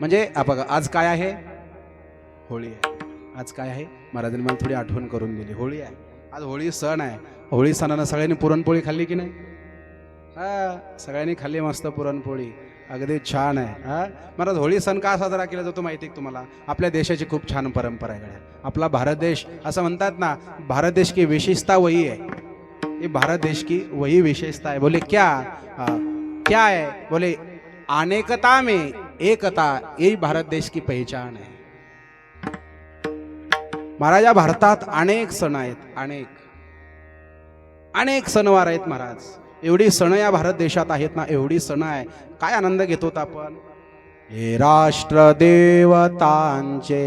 म्हणजे बघा आज काय आहे? होळी आहे. आज काय आहे? महाराजांनी मला थोडी आठवण करून दिली. होळी आहे. आज होळी सण आहे. होळी सणानं सगळ्यांनी पुरणपोळी खाल्ली की नाही? हा सगळ्यांनी खाल्ली मस्त पुरणपोळी. अगदी छान आहे. हा? महाराज होळी सण का साजरा केला जातो माहिती आहे तुम्हाला? आपल्या देशाची खूप छान परंपरा आहे गड्या. आपला भारत देश असं म्हणतात ना भारत देश की विशेषता वही आहे. ये भारत देश की वही विशेषता है बोले क्या? आ, क्या है? बोले अनेकता में एकता यही भारत देश की पहचान है। महाराज भारतात अनेक सण आहेत अनेक। अनेक सणवार आहेत महाराज। एवढी सण या भारत देशात आहेत ना एवढी सण आहे. काय आनंद घेतो आपण? हे राष्ट्र देवतांचे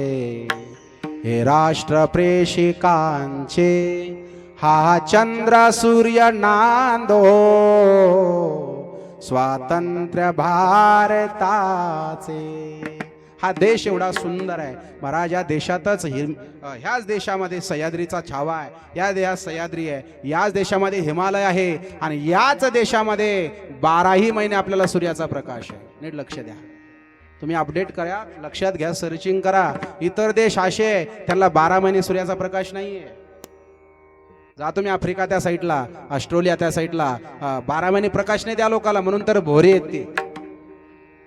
हे राष्ट्र प्रेषिकांचे हा चंद्र सूर्य नांदो स्वातंत्र्य भारताचे हा देश एवढा सुंदर आहे. महाराज या देशातच हिम ह्याच देशामध्ये सह्याद्रीचा छावा आहे. या देहात सह्याद्री आहे. याच देशामध्ये हिमालय आहे. आणि याच देशामध्ये बाराही महिने आपल्याला सूर्याचा प्रकाश आहे. नीट लक्ष द्या. तुम्ही अपडेट करा. लक्षात घ्या सर्चिंग करा. इतर देश असे आहे, त्यांना बारा महिने सूर्याचा प्रकाश नाही आहे जा तुम्ही आफ्रिका त्या साईडला ऑस्ट्रेलिया त्या साईडला. बारा महिने प्रकाश नाही त्या लोकाला म्हणून तर भोरे येते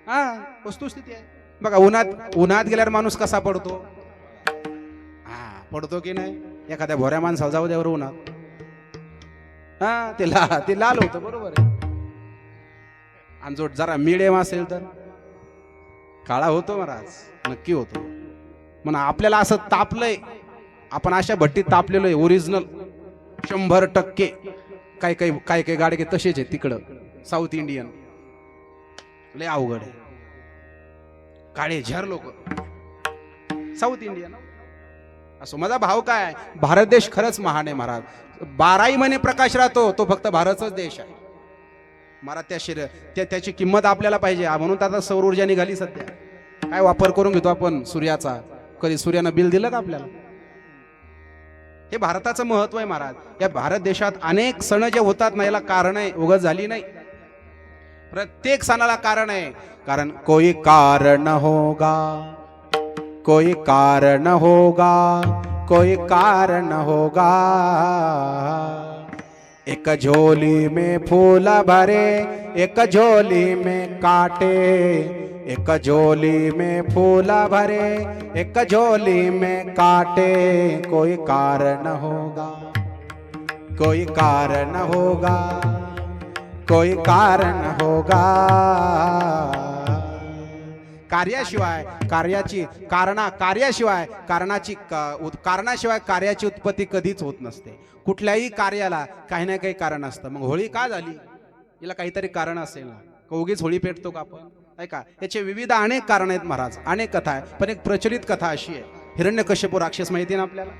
हा वस्तुस्थिती आहे. बघा उन्हात उन्हात गेल्यावर माणूस कसा पडतो? हा पडतो की नाही? एखाद्या भोऱ्या माणसाला जाऊ द्यावर उन्हात. हा ते ला ते लाल होतं बरोबर आहे. आणि जो जरा मिडियम असेल तर. काळा होतो महाराज नक्की होतो. म्हणा आपल्याला असं तापलंय. आपण अशा भट्टीत तापलेलो आहे ओरिजिनल शंभर टक्के. काय काय काय काय गाडगे तसेच आहे तिकडं. साऊथ इंडियन लय अवघड आहे. काळे झर लोक. साऊथ इंडियन असो माझा भाव काय भारत देश खरंच महान आहे महाराज. बाराही महिने प्रकाश राहतो तो फक्त भारतच देश आहे. महाराज त्या शरीर त्या त्याची किंमत आपल्याला पाहिजे. म्हणून तर आता सौर ऊर्जा निघाली सध्या. काय वापर करून घेतो आपण सूर्याचा? कधी सूर्यानं बिल दिलं का आपल्याला? हे भारताचं महत्त्व आहे महाराज. या भारत देशात अनेक सण जे होतात ना याला कारण आहे उगत झाली नाही. प्रत्येक सणाला कारण आहे. कारण कोई कारण होगा. कोई कारण होगा. कोई कारण होगा. एक झोली में फूल भरे एक झोली में काटे. एक झोली में फूला भरे एक झोली में काटे। कोई कारण होगा कोई कारण होगा कोई कारण होगा। कार्याशिवाय कार्याची कारणा कार्याशिवाय कारणाची का- कारणाशिवाय कार्याची उत्पत्ती कधीच होत नसते. कुठल्याही कार्याला काही ना काही कारण असतं. मग होळी का झाली? हिला काहीतरी कारण असेल ना. उगीच होळी पेटतो का आपण? ऐका याचे विविध अनेक कारण आहेत महाराज. अनेक कथा आहे पण एक प्रचलित कथा अशी आहे. हिरण्यकश्यपू राक्षस माहिती आहे ना आपल्याला?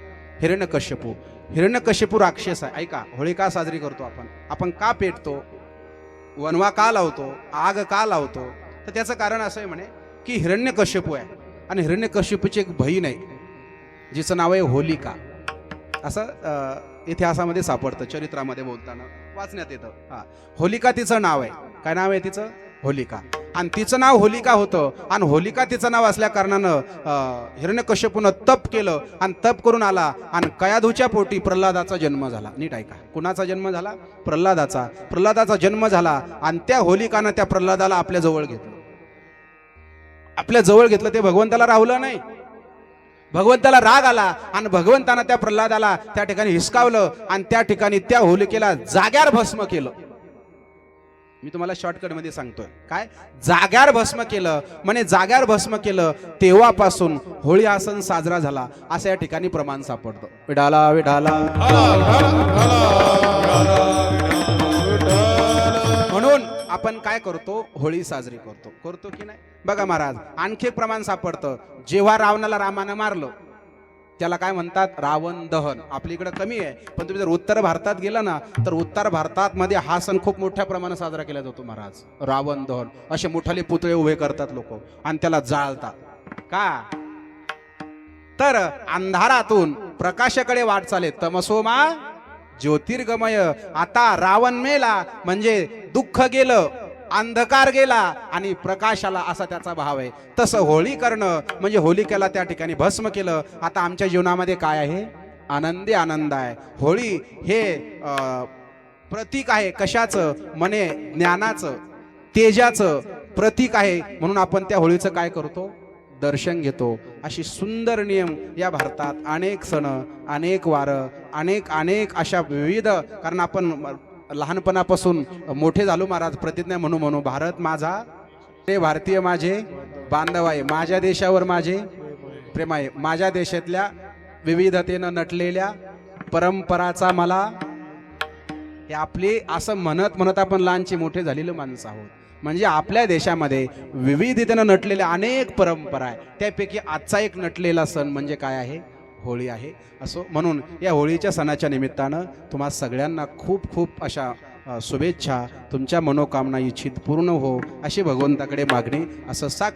हिरण्यकश्यपू. हिरण्यकश्यपू राक्षस आहे. ऐका होळी का साजरी करतो आपण? आपण का पेटतो? वनवा का लावतो? आग का लावतो? तर त्याचं कारण असं आहे म्हणे की हिरण्यकश्यपू आहे. आणि हिरण्यकश्यपूची एक बहीण आहे जिचं नाव आहे होलिका. असं इतिहासामध्ये सापडतं चरित्रामध्ये बोलताना. वाचण्यात येतं. हा. होलिका तिचं नाव आहे. काय नाव आहे तिचं? होलिका. आणि तिचं नाव होलिका होतं. आणि होलिका तिचं नाव असल्या कारणानं हिरण्यकश्यपून तप केलं आणि तप करून आला आणि कयाधूच्या पोटी प्रल्हादाचा जन्म झाला. नीट ऐका. कुणाचा जन्म झाला? प्रल्हादाचा. प्रल्हादाचा जन्म झाला आणि त्या होलिकानं त्या प्रल्हादाला आपल्या जवळ घेतलं. आपल्या जवळ घेतलं. ते भगवंताला राहुलं नाही. भगवंताला राग आला आणि भगवंतानं त्या प्रल्हादाला त्या ठिकाणी हिसकावलं आणि त्या ठिकाणी त्या होलिकेला जाग्यावर भस्म केलं. मी तुम्हाला शॉर्टकटमध्ये सांगतोय. काय? जाग्यावर भस्म केलं म्हणे जाग्यावर भस्म केलं तेव्हापासून होळी हा सण साजरा झाला. असं या ठिकाणी प्रमाण सापडतं. विडाला विडाला. म्हणून आपण काय करतो? होळी साजरी करतो. करतो की नाही? बघा महाराज आणखी एक प्रमाण सापडतं. जेव्हा रावणाला रामानं मारलं त्याला काय म्हणतात? रावण दहन. आपली इकडे कमी आहे. पण तुम्ही जर उत्तर भारतात गेला ना तर उत्तर भारतात मध्ये हा सण खूप मोठ्या प्रमाणात साजरा केला जातो महाराज. रावण दहन. असे मोठाले पुतळे उभे करतात लोक आणि त्याला जाळतात. का? तर अंधारातून प्रकाशाकडे वाटचाल आहे तमसोमा ज्योतिर्गमय. आता रावण मेला. म्हणजे दुःख गेलं. अंधकार गेला आणि प्रकाश आला असा त्याचा भाव आहे. तसं होळी करणं म्हणजे होलिकेला त्या ठिकाणी भस्म केलं. आता आमच्या जीवनामध्ये काय आहे? आनंदी आनंद आहे. होळी हे प्रतीक आहे. कशाचं? म्हणे ज्ञानाचं तेजाचं प्रतीक आहे. म्हणून आपण त्या होळीचं काय करतो? दर्शन घेतो. अशी सुंदर नियम या भारतात अनेक सण अनेक वारं अनेक अनेक अशा विविध कारण आपण लहानपणापासून मोठे झालो महाराज प्रतिज्ञा म्हणू म्हणू भारत माझा ते भारतीय माझे बांधव आहे. माझ्या देशावर माझे प्रेम आहे. माझ्या देशातल्या विविधतेनं नटलेल्या परंपराचा मला हे आपली असं म्हणत म्हणत आपण लहानचे मोठे झालेले माणसं आहोत. म्हणजे आपल्या देशामध्ये विविधतेनं नटलेल्या अनेक परंपरा आहे. त्यापैकी आजचा एक नटलेला सण म्हणजे काय आहे? होळी आहे. असो म्हणून या होळीच्या सणाच्या निमित्तानं तुम्हा सगळ्यांना खूप खूप अशा शुभेच्छा. तुमच्या मनोकामना इच्छित पूर्ण हो अशी भगवंताकडे मागणी. असं साक